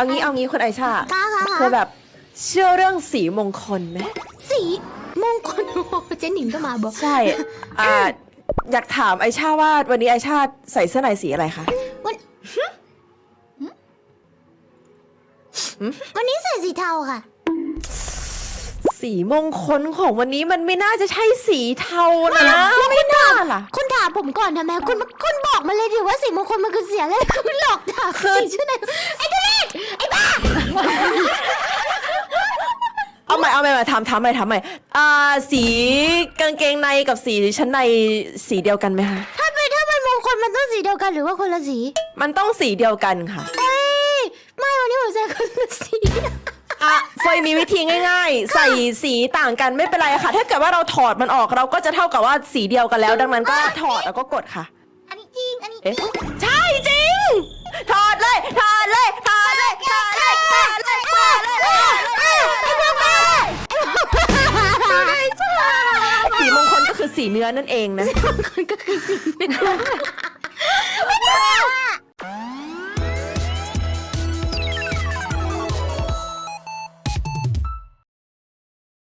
เอางี้เอางี้คุณไอชาค่ะค่ะเธอแบบเชื่อเรื่องสีมงคลไหมสีมงคลโอ้โหเจ๊หนิงก็มาบอก ใช่อ่าอยากถามไอชาว่าวันนี้ไอชาใส่เสื้อในสีอะไรคะวันวันนี้ใส่สีเทาค่ะ สีมงคลของวันนี้มันไม่น่าจะใช่สีเทานะไม่น่าล่ะ คุณถามผมก่อนทำไมคุณคุณบอกมาเลยดิว่าสีมงคลมันคือเสียอะไรคุณหลอกถามคือ สีชื่อไหนไอ้ทวีไอ้บ้า เอาใหม่เอาใหม่มาทำทำใหม่ทำใหม่อ่าสีกางเกงในกับสีชั้นในสีเดียวกันไหมคะถ้าเป็นถ้ามันมงคลมันต้องสีเดียวกันหรือว่าคนละสีมันต้องสีเดียวกันค่ะเอ้ยไม่วันนี้ผมใส่คนละสี อะเฟยมีวิธีง่าย ๆ ใส่สีต่างกันไม่เป็นไรค่ะ ถ้าเกิดว่าเราถอดมันออกเราก็จะเท่ากับว่าสีเดียวกันแล้ว ดังนั้นก็ถอดแล้วก็กดค่ะ อันนี้จริง อันนี้เอ๊ะใช่จริง สีมงคลก็คือสีเนื้อนั่นเองนะคนก็คือสีเนื้อ